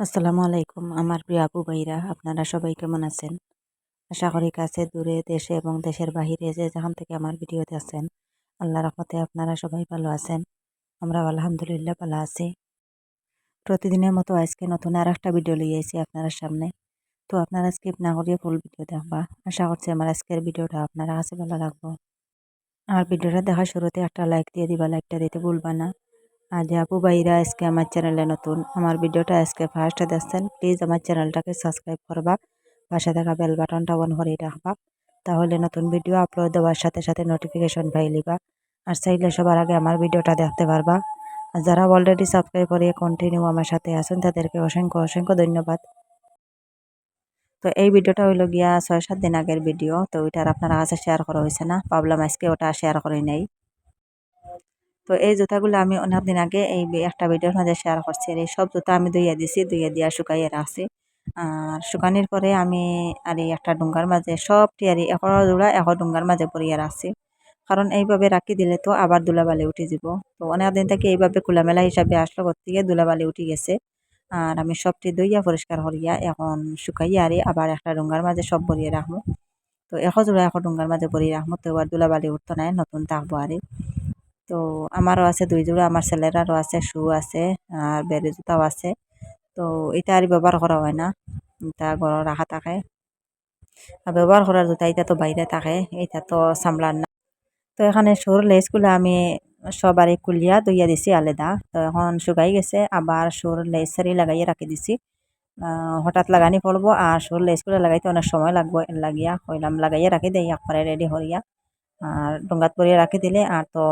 আসসালামু আলাইকুম, আমার প্রিয় আপু ভাইরা, আপনারা সবাই কেমন আছেন? আশা করি কাছে, দূরে, দেশে এবং দেশের বাহিরে যে যেখান থেকে আমার ভিডিওতে আছেন আল্লাহ রহমতে আপনারা সবাই ভালো আছেন। আমরা আলহামদুলিল্লাহ ভালো আছি। প্রতিদিনের মতো আজকে নতুন আর একটা ভিডিও লিয়েছি আপনার সামনে। তো আপনারা স্কিপ না করিয়ে ফুল ভিডিও দেখবা। আশা করছি আমার আজকের ভিডিওটা আপনারা কাছে ভালো লাগবো। আর ভিডিওটা দেখার শুরুতে একটা লাইক দিয়ে দিবা লাইকটা দিতে ভুলবা না। যে আপু ভাইরা আজকে আমার চ্যানেলে নতুন, আমার ভিডিওটা আজকে ফার্স্টে দেখছেন প্লিজ আমার চ্যানেলটাকে সাবস্ক্রাইব করবা, পাশে থাকা বেল বাটনটা অন করে রাখবা, তাহলে নতুন ভিডিও আপলোড দেওয়ার সাথে সাথে নোটিফিকেশন পাই লিবা, আর চাইলে সবার আগে আমার ভিডিওটা দেখতে পারবা। আর যারা অলরেডি সাবস্ক্রাইব করে কন্টিনিউ আমার সাথে আসুন তাদেরকে অসংখ্য অসংখ্য ধন্যবাদ। তো এই ভিডিওটা হইল গিয়া ছয় সাত দিন আগের ভিডিও তো ওইটার আপনারা কাছে শেয়ার করা হয়েছে না পাবলাম আজকে ওটা শেয়ার করে নেই। তো এই জুতাগুলো আমি অনেক দিন আগে এই একটা ভিডিওর মধ্যে শেয়ার করছি। আর এই সব জুতা আমি ধুইয়া দিছি, ধুইয়া দিয়া শুকাইয়ে রাখছি। আর শুকানির পরে আমি আর একটা ডুঙ্গার মাঝে সবটি আর এখন জোড়া, এখন ডুঙ্গার মাঝে পরিয়ে রাখছি। কারণ এইভাবে রাখি দিলে তো আবার দুলাবালি উঠে যাব। তো অনেক দিন থেকে এইভাবে খোলামেলা হিসাবে আসলো থেকে দুলাবালি উঠে গেছে। আর আমি সবটি দইয়া পরিষ্কার করিয়া এখন শুকাইয়া আরে আবার একটা ডুঙ্গার মাঝে সব ভরিয়ে রাখব। তো এশ জোড়া এশ ডুঙ্গার মাঝে ভরিয়ে রাখব। তো এবার দুলাবালি উঠতো নাই নতুন থাকব আরে তো আমারও আছে, দুই জোড়া, আমার ছেলেরারও আছে, শু আছে, আর বেড়ে জুতাও আছে। তো এটা আর ব্যবহার করা হয় না। এটা ঘরে রাখা থাকে। আর ব্যবহার করার জুতা এটা তো বাইরে থাকে, এটা তো সামলার না। তো এখানে সুর লেসগুলো আমি সবারই কুলিয়া দইয়া দিছি আলাদা। তো এখন শুকাই গেছে, আবার সুর লেস সারি লাগাইয়ে রাখি দিছি। হঠাৎ লাগানি পড়ব আর সুর লেসগুলো লাগাইতে অনেক সময় লাগবো, লাগিয়া। কইলাম, লাগাইয়া রাখি দেই একবারে রেডি হরিয়া আর ডোঙ্গাত পরিয়ে রাখি দিলে, আর তো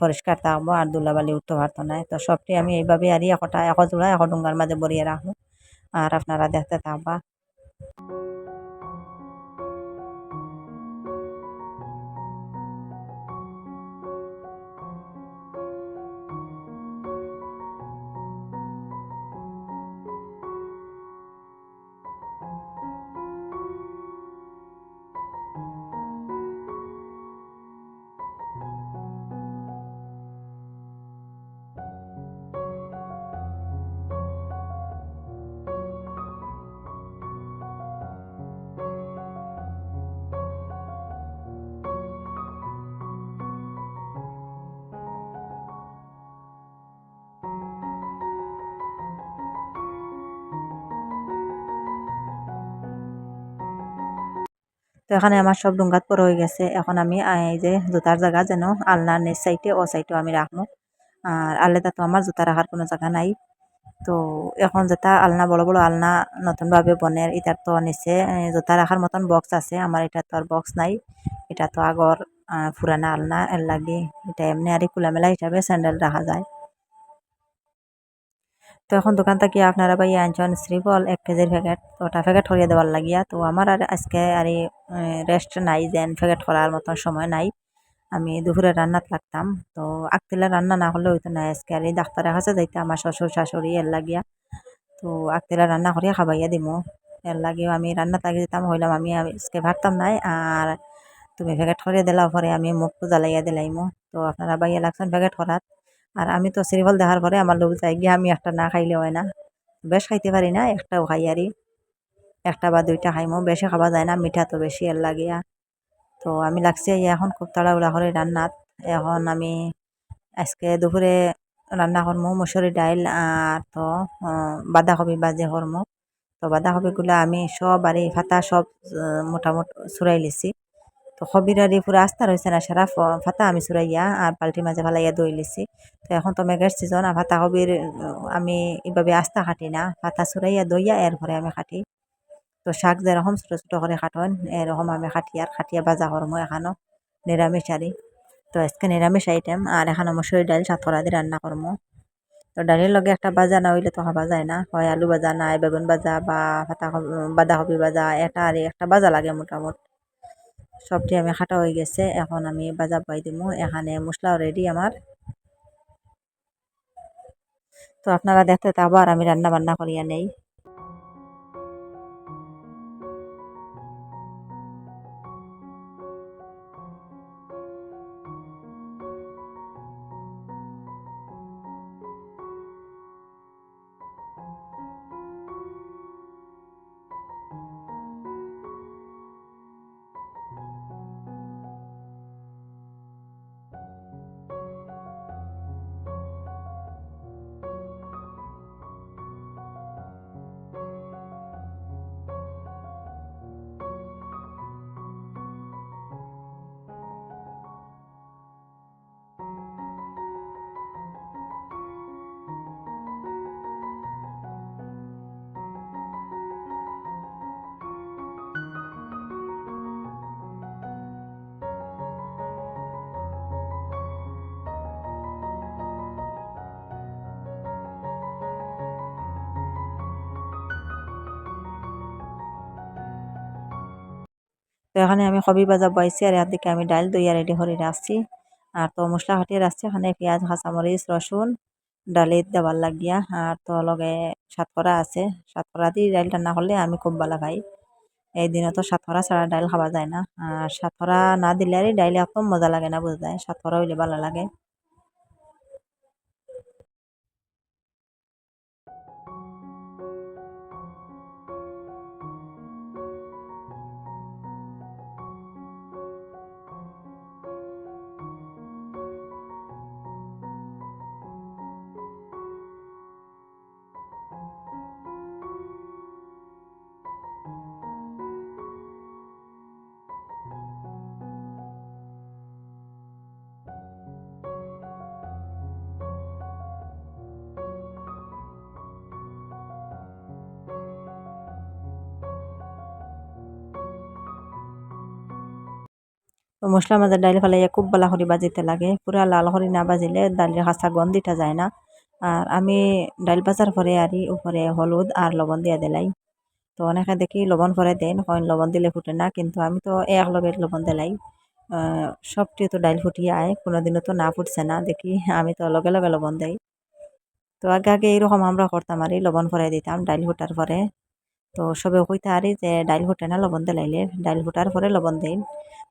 পরিষ্কার থাকব আর ধুলাবালি উঠতে পারতো না তো সবটি আমি এইভাবে আর একটা এক জোড়া এক ডুঙ্গার মাঝে বরিয়ে রাখব আর আপনারা দেখতে থাকবা তো এখানে আমার সব ডুঙ্গাত পর হয়ে গেছে। এখন আমি এই যে জুতার জায়গা যেন আলনার নিচ সাইডে ও সাইডেও আমি রাখব আর আলাদা তো আমার জুতা রাখার কোনো জায়গা নাই। তো এখন যেটা আলনা, বড় বড় আলনা নতুনভাবে বনের এটার তো নিচে জুতা রাখার মতন বক্স আছে। আমার এটা তো আর বক্স নাই। এটা তো আগর পুরানা আলনা। এর লাগে, এটা এমনি আর খোলামেলা হিসাবে স্যান্ডেল রাখা যায়। তো এখন দোকান থেকে আপনারা ভাই আনছেন শ্রীফল এক কেজির প্যাকেট? তো ওটা প্যাকেট করিয়ে দেওয়ার লাগিয়া, তো আমার আর আজকে আর রেস্ট নাই যেন প্যাকেট করার মতন সময় নাই। আমি দুপুরে রান্নাত লাগতাম, তো আগতিলে রান্না না হলে হইতো না। আজকে আর এই ডাক্তারের কাছে যাইতে আমার শ্বশুর, শাশুড়ি এর লাগিয়া, তো আগতিলে রান্না করিয়া খাবাইয়া দিমু। এর লাগেও আমি রান্না তাকে দিতাম হইলাম আমি আজকে ভাবতাম নাই, আর তুমি প্যাকেট করিয়ে দিলা পরে আমি মুখটো জ্বালাইয়া দিলাইমো। তো আপনারা বাইয়া লাগছেন প্যাকেট করার আর আমি তো সিরিয়াল দেখার পরে আমার লোক যাই গিয়ে আমি একটা না খাইলে হয় না। বেশ খাইতে পারি না, একটাও খাই আরই। একটা বা দুইটা খাইমো, বেশি খাওয়া যায় না, মিঠা তো বেশি এর লাগিয়া তো আমি লাগছি এখন খুব তাড়াহুড়া করে রান্নাত। এখন আমি আজকে দুপুরে রান্না করমো মসুরি ডাইল আর তো বাঁধাকপি বাজে করমো। তো বাঁধাকপিগুলো আমি সব আর এই ফাতা সব মোটামুটি চুরাই লিছি। তো খবিরারি পুরো আস্থা রয়েছে না, সারা ফাতা আমি চুরাইয়া আর পাল্টির মাঝে ফালাইয়া দই লিছি। তো এখন তো মেঘের সিজন আর ফাতা কবির আমি এভাবে আস্থা খাটি না। ফাতা চুরাইয়া দইয়া, এরপরে আমি খাটি। তো শাক যেরকম ছোটো ছোটো করে কাটন এরকম আমি খাটি। আর খাটিয়া বাজা করব এখানো, নিরামিষ আরি তো আজকে নিরামিষ আইটেম আর এখানে মসুরি ডাল, সাতকরা দিয়ে রান্না করব তো ডালের লগে একটা বাজা না হইলে তো খাওয়া যায় না। হয় আলু বাজা নাই বেগুন বাজা বা ফাতা বাঁধাকপি বাজা এটা আর একটা বাজা লাগে মোটামুটি। সবটি আমি খাটা হয়ে গেছে, এখন আমি বাজার পাই দিব এখানে মশলাও রেডি আমার। তো আপনারা দেখতে তো আবার আমি রান্না বান্না করিয়া নেই। তো এখানে আমি কবি বাজা বয়েছি আর এর দিকে আমি ডাল দইয়া রেডি করে রাখছি। আর তো মশলা হাটিয়ে রাখছি। এখানে পেঁয়াজ, কাঁচামরিচ, রসুন ডালিত দেওয়ার লাগিয়া। আর তো লগে সাতকরা আছে। সাতকরা দিয়ে ডাইল রান্না করলে আমি খুব ভালো পাই এই দিনে তো সাতকরা ছাড়া ডাইল খাওয়া যায় না। আর সাতকরা না দিলে আর ডাইল একদম মজা লাগে না, বোঝা যায়? সাতকরা হইলে ভালো লাগে। মশলার মাঝে ডাইল ফেলাইয়া খুব ভালো করে বাজিতে লাগে। পুরা লাল করে না বাজিলে ডালের কাঁচা গন্ধিটা যায় না। আর আমি ডাইল ভাজার পরে আরই উপরে হলুদ আর লবণ দিয়া দিলাই। তো অনেকে দেখি লবণ পরে দেন, কইন লবণ দিলে ফুটে না, কিন্তু আমি তো এক লগে লবণ দিলাই। সবটি তো ডাইল ফুটিয়ে আয়, কোনোদিনও তো না ফুটছে না, দেখি আমি তো লগে লগে লবণ দেই। তো আগে আগে এইরকম আমরা করতাম আরই লবণ পরে দিতাম ডাইল ফুটার পরে। তো সবে কইতে আরই যে ডাইল ফুটে না লবণ দিলাইলে ডাইল ফুটার পরে লবণ দিন।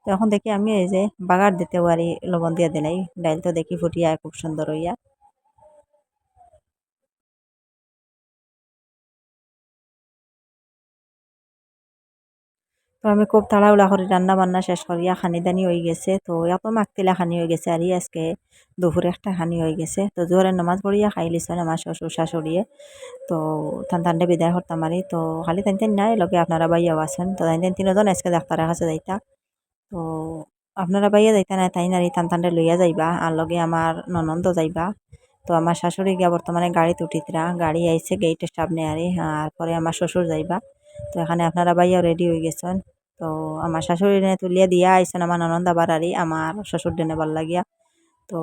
তো এখন দেখি আমি এই যে বাগার দিতে পারি, লবণ দিয়ে দিলাই। ডাইল তো দেখি ফুটিয়া খুব সুন্দর হইয়া। তো আমি খুব তাড়াহুড়া করে রান্না বান্না শেষ করিয়া খানি দানি হয়ে গেছে। তো এত মাকতিলা খানি হয়ে গেছে আর আজকে দুপুরে একটা খানি হয়ে গেছে। তো জোরে নামাজ পড়িয়া খাই লিছেন আমার শ্বশুর শাশুড়িয়ে। তো থান থানটে বিদায় করতাম আরি তো খালি তাই তাই নাই, লগে আপনারা বাইয়াও আছেন। তো তাই তিনজন আজকে ডাক্তারের কাছে যাইতা। তো আপনারা বাইয়া যাইতা না তাই নারী টান টানটে লইয়া যাইবা, আর লগে আমার ননন্দ যাইবা। তো আমার শাশুড়ি গিয়া বর্তমানে গাড়িতে উঠিতরা গাড়ি আইছে গেটের সামনে আরে, আর পরে আমার শ্বশুর যাইবা। তো এখানে আপনারা বাইয়াও রেডি হয়ে গেছেন। তো আমার শাশুড়ি তুলিয়া দিয়া আইসেন আমার ননন্দ আবার আরি, আমার শ্বশুর ডেনে ভালো লাগিয়া। তো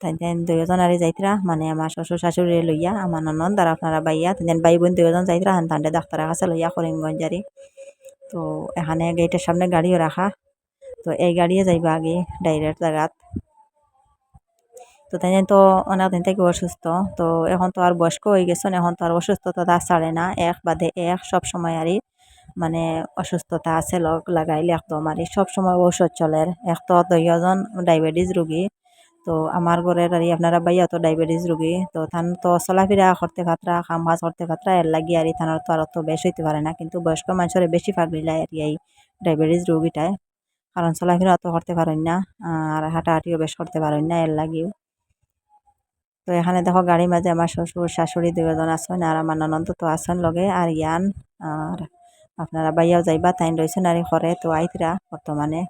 তাই দুজন আরে যাইতরা মানে আমার শ্বশুর শাশুড়ি লইয়া, আমার ননন্দ আর আপনারা বাইয়া তেন ভাই বোন দুজন যাইতরা, হান তান্ডে ডাক্তারের কাছে লইয়া করিমগঞ্জ করিমগঞ্জারি তো এখানে গেটের সামনে গাড়িও রাখা। তো এই গাড়িয়ে যাইবা আগে ডাইরেক্ট জায়গাত তো তাই তো অনেকদিন থেকে অসুস্থ, তো এখন তো আর বয়স্ক হয়ে গেছেন, এখন তো আর অসুস্থতা ছাড়ে না, এক বাদে এক, সব সময় আরই মানে অসুস্থতা আছে লগ লাগাইলে একদম আর সব সময় ঔষধ চলে। এক তো দুইজন ডায়াবেটিস রুগী, তো আমার ঘরের আর আপনারা বাইয়া তো ডায়াবেটিস রুগী, তো থান তো চলাফেরা করতে খাতরা কাম কাজ করতে খাতরা এর লাগি আর থানার তো আর তো বেশ হইতে পারে না, কিন্তু বয়স্ক মানুষের বেশি ফাগলিলায় আর এই ডায়াবেটিস রোগীটায় কারণ চলাফেরা তো করতে পারেন না, আর হাঁটাহাঁটিও বেশ করতে পারেন না এর লাগিও। তো এখানে দেখো গাড়ির মাঝে আমার শ্বশুর, শাশুড়ি দুজন আছেন আর আমার ননন্দ তো আছেন লগে, আর ইয়ান, আর আপনারা বাইয়াও যাইবা তাই রয়েছেন আর ঘরে তো আইতরা বর্তমানে।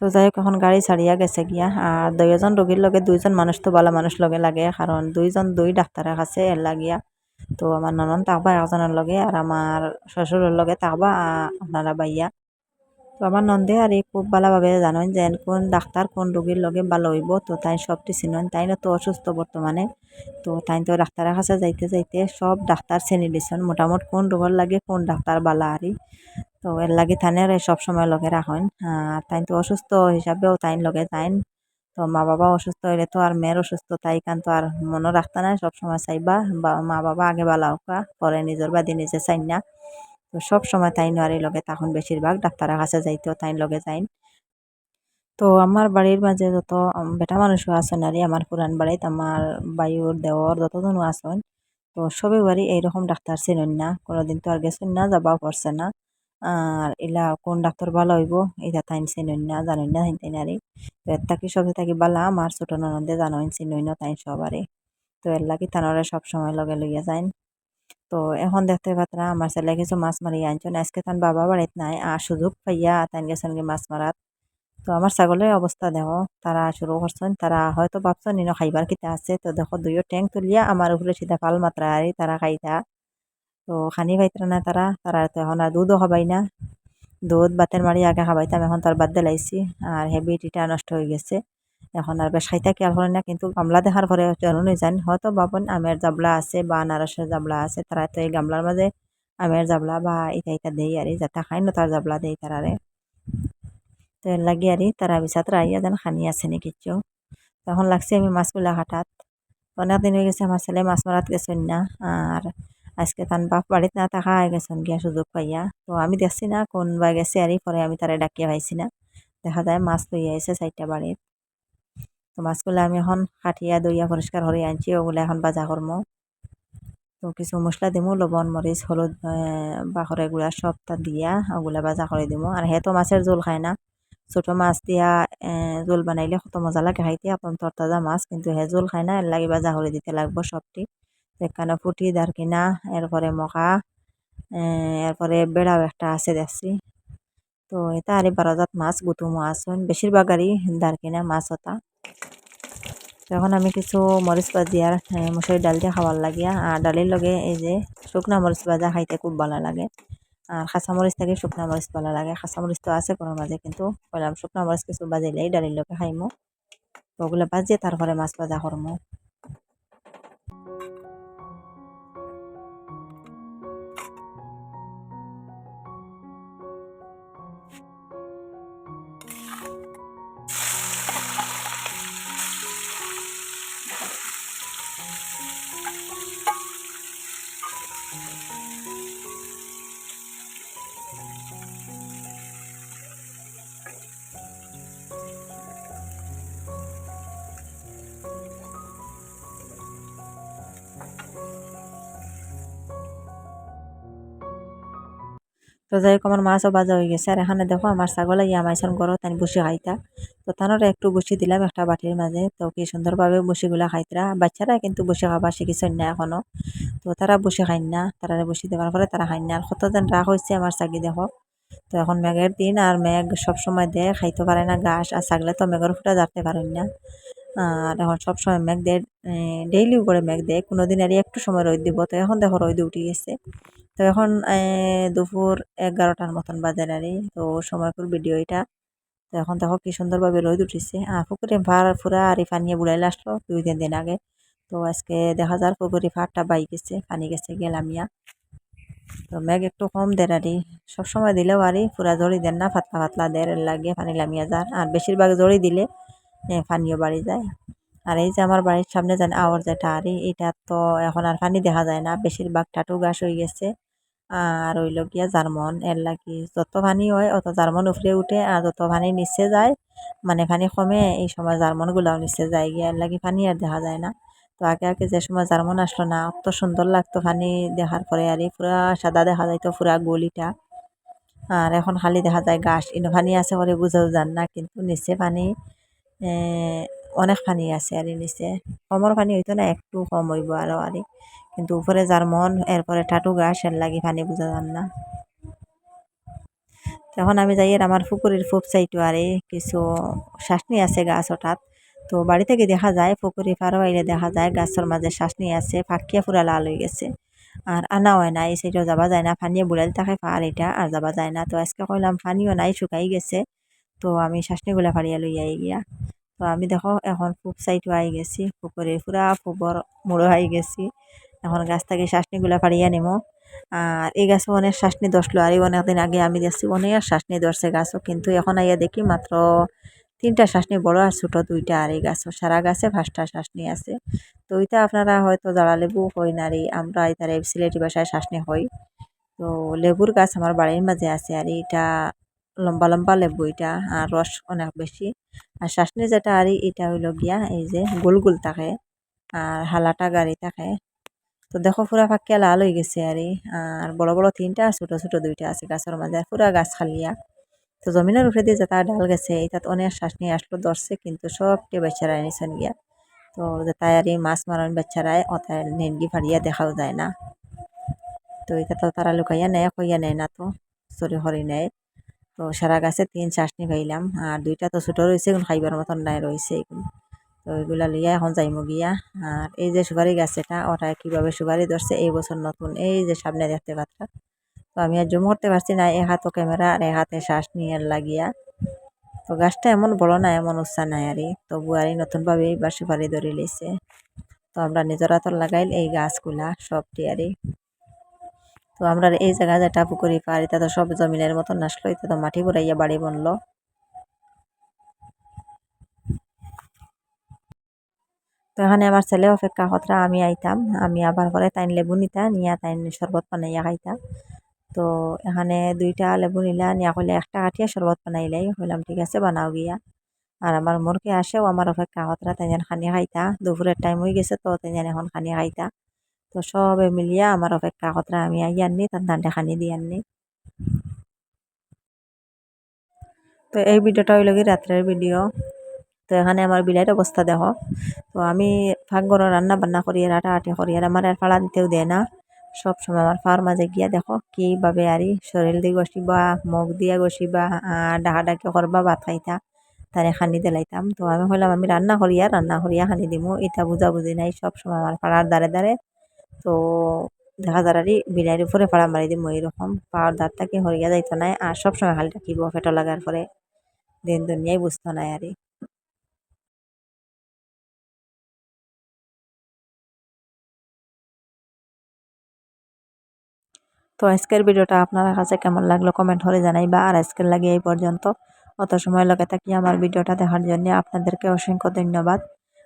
তো যাই হোক, এখন গাড়ি ছাড়িয়া গেছে গিয়া। আর দুইজন রোগীর লগে দুইজন মানুষ তো ভালো মানুষ লগে লাগে কারণ দুইজন দুই ডাক্তারের কাছে এর লাগিয়া। তো আমার ননন তাকবা একজনের লগে আর আমার শ্বশুরের লগে তাকবা আপনারা বাইয়া। তো আমার নন্দে আর এই খুব ভালোভাবে জানেন যে কোন ডাক্তার কোন রোগীর লগে ভালো হইব, তো তাই সবটি চিনেন তাই না, তো অসুস্থ বর্তমানে। তো তাই তো ডাক্তারের কাছে যাইতে যাইতে সব ডাক্তার চিনি দিছেন, মোটামুটি কোন রোগের লাগে কোন ডাক্তার বালা আরি। তো এর লাগে থানের সবসময় লগে রাখেন। আর তাই তো অসুস্থ হিসাবেও তাই লগে যাইন। তো মা বাবা অসুস্থ হইলে তো আর মেয়ের অসুস্থ, তাই কান তো আর মনে রাখতা না সবসময় চাইবা বা মা বাবা আগে বালা হোকা, পরে নিজের বাদে নিজে চাই না। তো সব সময় তাই নোয়ারি লগে তখন বেশিরভাগ ডাক্তারের কাছে যাইতেও তাই লগে যাইন। তো আমার বাড়ির মাঝে যত বেটা মানুষও আছেন আরই আমার পুরান বাড়িত আমার বাইর দেওর যতজনও আছেন, তো সবে বাড়ি এইরকম ডাক্তার চিনেন না, কোনোদিন তো আর গেছেন না, যাবাও পারছে না। আর এলা কোন ডাক্তার ভালো হইব এটা তাইন চিনেন না, জানেন না তাইন আরই তো এর থাকি সবে থাকি বালা, আমার ছোট ননদে জানোইন চিনই না তাইন সবারই তো এর লাগি তানরে সব সময় লগে লইয়া যাইন। তো এখন দেখতে পাত্রা আমার ছেলে কিছু মাছ মারিয়া আনছেন আজকে তান বাবা বাড়িত নাই। আর সুযোগ পাইয়া তাইন গেছেন মাছ মারাত তো আমার ছাগলের অবস্থা দেখো, তারা শুরু করছেন, তারা হয়তো ভাবছেন, ইনো খাইবার কিতা আছে? তো দেখো, দুইও ট্যাঙ্ক তুলিয়া আমার উপরে সিধা পাল মাত্রা আর তারা খাইতা। তো খানি পাইতরা না তারা তারা তো এখন আর দুধও খাবাই না। দুধ বাতের মারি আগে খাবাইতাম, এখন তার বাদ দিলাইছি। আর হেবিটিটা নষ্ট হয়ে গেছে। এখন আর খাইতা খেয়াল করেন না, কিন্তু গামলা দেখার পরে জনই যান হয়তো ভাবেন আমের জাবলা আছে বা আনারসের জাবলা আছে, তারা তো এই গামলার মাঝে আমের জাবলা বা ইটা ইটা দেই আর, যাতে খাই না তার জাবলা দেই তারারে তো এর লাগি আরই তারা বিচাত্রা আইয়া যেন খানি আছে নি কিচ্ছু। তখন লাগছে আমি মাছগুলা হাঁটাত। অনেক দিন হয়ে গেছে আমার ছেলে মাছ মারাত গেছেন না, আর আজকে তান বাপ বাড়িতে না থাকা হয়ে গেছেন গিয়া সুযোগ পাইয়া। তো আমি দেখছি না কোন বা গেছে আরই পরে আমি তারে ডাকিয়া পাইছি না। দেখা যায় মাছ লইয়া আইছে চারটা বাড়ির তো মাছগুলা আমি এখন কাটিয়া দইয়া পরিষ্কার করে আনছি ওগুলা এখন বাজা করমু তো কিছু মশলা দিমু, লবণ মরিচ হলুদ বাখরে গুঁড়া সবটা দিয়া, ওগুলা বাজা করে দিমু। আর হে তো মাছের জোল খায় না। ছোট মাছ দিয়া জোল বানাইলে কত মজা লাগে খাইতে আপন তরতাজা মাছ, কিন্তু হে জোল খায় না এর লাগে বাজা করে দিতে লাগবো সবটি এখানে ফুটি দারকিনা এরপরে মকা এরপরে বেড়াও একটা আছে দেখছি তো এটা আরে বারোজাত মাছ গুতু মাছ বেশিরভাগ আরই দারকিনা মাছ ওটা এখন আমি কিছু মরিচ ভাজি আর মুসুরি ডাল দিয়ে খাওয়ার লাগিয়া আর ডালের লগে এই যে শুকনা মরিচ ভাজা খাইতে খুব ভালো লাগে আর খাঁচা মরিচ থেকে শুকনা মরিচ ভালো লাগে খাঁচা মরিচ তো আছে কোনো মাঝে কিন্তু শুকনা মরিচ কিছু বাজিলেই ডালের লগে খাইমো। তো ওগুলো বাজিয়ে তারপরে মাছ ভাজা করমো তো যাই হোক আমার মাছও বাজা হয়ে গেছে। আর এখানে দেখো, আমার ছাগল ইয়া মাইসন গরো তাই বসে খাইতা। তো তানোর একটু বসে দিলাম একটা বাটির মাঝে। তো কি সুন্দরভাবে বসিগুলা খাইতরা। বাচ্চারা কিন্তু বসে খাবা শিখিছেন না এখনও। তো তারা বসে খাই না। তারা বসে দেওয়ার পরে তারা খাই না। আর কতজন রাগ হয়েছে আমার ছাগি দেখো। তো এখন মেঘের দিন, আর মেঘ সবসময় দেয়, খাইতে পারে না ঘাস। আর ছাগলে তো মেঘের ফুটা জারতে পারেন না। আর এখন সবসময় মেঘ দেয় ডেইলি করে মেঘ দেয়। কোনো দিন আর একটু সময় রোদ দিব, তো এখন দেখো রোদ উঠে গেছে। তো এখন দুপুর এগারোটার মতন বাজে আরই তো সময় সময়পুর ভিডিও এটা। তো এখন দেখো কি সুন্দরভাবে রোদ উঠেছে। আর পুকুরে ভার ফুরা আর পানিয়ে বুড়াইলে আসলো দুই, তিন দিন আগে। তো আজকে দেখা যার পুকুরে ফাটটা বাই গেছে, পানি গেছে গেলামিয়া তো মেঘ একটু কম দেয় আরই সবসময় দিলেও আরই পুরা জড়ি দেন না পাতলা পাতলা দের লাগে পানি লামিয়া যার। আর বেশিরভাগ জড়ি দিলে পানিও বাড়ি যায়। আর এই যে আমার বাড়ির সামনে যেন আওয়ার যেটা আর এটা তো এখন আর পানি দেখা যায় না। বেশিরভাগ টাটু গাছ হয়ে গেছে। আর ওইল গিয়া জার্মন, এর লাগি যত পানি হয়, অত জার্মন উফরে উঠে, আর যত পানি নিচে যায় মানে পানি কমে, এই সময় জার্মনগুলাও নিচে যায় গিয়া, এর লাগি পানি আর দেখা যায় না। তো আগে আগে যে সময় জার্মন আসলো না, অত সুন্দর লাগতো পানি দেখার পরে, আর পুরা সাদা দেখা যাইতো, পুরা গলিটা। আর এখন খালি দেখা যায় গাছ। ইনো পানি আছে করে বুঝাও যান না, কিন্তু নিচে পানি অনেক পানি আছে আর নিচে। কমর পানি হইতো না একটু কম হইব আরও আর কিন্তু উপরে যার মন, এরপরে ঠাটু গাছ এর লাগি পানি বুঝা যান না। তখন আমি যাই আর আমার পুকুরের ফুপ চাইটো আরে কিছু শাসনি আছে গাছ হঠাৎ তো বাড়ি থেকে দেখা যায় পুকুরি পারো আইলে দেখা যায় গাছের মাঝে শাসনি আছে, ফাঁকিয়া পুরা লাল হয়ে গেছে। আর আনা হয় না, এই সাইডেও যাবা যায় না, পানিয়ে বুড়াইল থাকে পার এটা আর যাবা যায় না। তো আজকে কইলাম পানিও নাই, শুকাই গেছে। তো আমি শাসনিগুলা ফাড়িয়া লইয়া গিয়া। তো আমি দেখো এখন ফুপ সাইডও আই গেছি পুকুরে পুরা ফুবর মুড়ো হয়ে গেছি। এখন গাছ থেকে শাসনিগুলা ফাড়িয়া নেমো। আর এই গাছও অনেক শাসনি ধরছিল, আর অনেকদিন আগে আমি দেখছি অনেক শাসনি ধরছে গাছও, কিন্তু এখন আইয়া দেখি মাত্র তিনটা শাসনি বড় আর ছোট দুইটা, আর এই গাছও সারা গাছে পাঁচটা শাসনি আছে। তো ওইটা আপনারা হয়তো জড়া লেবু হই না রে আমরা এই সিলেটি বাসায় শাসনি হই। তো লেবুর গাছ আমার বাড়ির মাঝে আছে, আর এটা লম্বা লম্বা লেবু এটা, আর রস অনেক বেশি। আর চাশনি যেটা আর, এটা হইল গিয়া এই যে গোল গোল থাকে, আর হালাটা গাড়ি থাকে। তো দেখো পুরা পাকিয়া লাল হয়ে গেছে আর আর বড় বড় তিনটা আর ছোট ছোট দুইটা আছে গাছের মাঝে, আর পুরা গাছ খালিয়া তো জমিনের উপরে দিয়ে যেটা ডাল গেছে এটাত অনেক শ্বাসনি আসলো, ধরছে, কিন্তু সবটি বাচ্চারা নিছেন গিয়া। তো তাই আর মাছ মারণ বাচ্চারাই অতায় নেনগি ফাড়িয়া দেখাও যায় না। তো এটা তো তারা লুকাইয়া নেয়, কইয়া নেয় না তো, চুরি হরি নেয়। তো সারা গাছে তিন চাশনি পাইলাম আর দুইটা তো ছোটো রয়েছে, এখন খাইবার মতন নাই রয়েছে এখন। তো ওইগুলা লইয়া এখন যাইমু গিয়া। আর এই যে সুপারি গাছ এটা, ওটা কীভাবে সুপারি ধরছে, এই বছর নতুন, এই যে সামনে দেখতে পাচ্ছা। তো আমি আর জুম করতে পারছি না এক হাতে ক্যামেরা আর এক হাতে শ্বাস নিয়ে লাগিয়া। তো গাছটা এমন বড় না, এমন উৎসাহ নাই আরই তবু আর নতুনভাবে এইবার সুপারি ধরে লইছে। তো আমরা নিজেরা তো লাগাইল এই গাছগুলা, সবটি আরই তো আমরা এই জায়গা যেটা পুকুরি পার এটা তো সব জমিনের মতন নাসলো এটা তো মাটি ঘুরাইয়া বাড়ি বনলো। তো এখানে আমার ছেলে অপেক্ষা কতরা, আমি আইতাম, আমি আবার পরে তাইন লেবু নিতা নিয়া তাইন শরবত বানাইয়া খাইতা তো এখানে দুইটা লেবু নিলা নিয়া কইলে একটা কাঠিয়া শরবত বানাইলাই হইলাম ঠিক আছে, বানাও গিয়া। আর আমার মোরকে আসেও আমার অপেক্ষা কতরা তাই খানি খাইতা, দুপুরের টাইম হয়ে গেছে তো তাই এখন খানি খাইতা। তো সবে মিলিয়া আমার অপেক্ষা কতরা আমি আই আননি, তার দান্ডে খানি দিয়ে আননি। তো এই ভিডিওটা হইল কি রাত্রের ভিডিও। তো এখানে আমার বিলাইর অবস্থা দেখো। তো আমি ফাঁকঘর রান্না বান্না করি, আর আটা আটি করি, আর আমার আর ফাড়া দিতেও দেয় না। সব সময় আমার ফার মাঝে গিয়া দেখো কীভাবে আরি শরীর দিয়ে গসিবা মুখ দিয়া গসিবা ডাকা ডাকি করবা, ভাত খাইতা, তারে খানি দিলাইতাম তো আমি হইলাম আমি রান্না করিয়া রান্না করিয়া খানি দিমু, এটা বুঝা বুঝি নাই। সব সময় আমার পাড়ার দ্বারে দ্বারে তো দেখা যারারই বিলাইয়ের উপরে ফাড়া মারি দিমু এইরকম। পাওয়ার দাঁতটাকে হরিয়া যাইতো নাই, আর সবসময় খালি থাকিব ফেটো লাগার পরে? দিন দুনিয়াই বুঝতো নাই আরই তো আজকের ভিডিওটা আপনার কাছে কেমন লাগল কমেন্ট করে জানাইবা, আর আজকের লাগে এই পর্যন্ত। অত সময় লগে থাকি আমার ভিডিওটা দেখার জন্য আপনাদেরকে অসংখ্য ধন্যবাদ।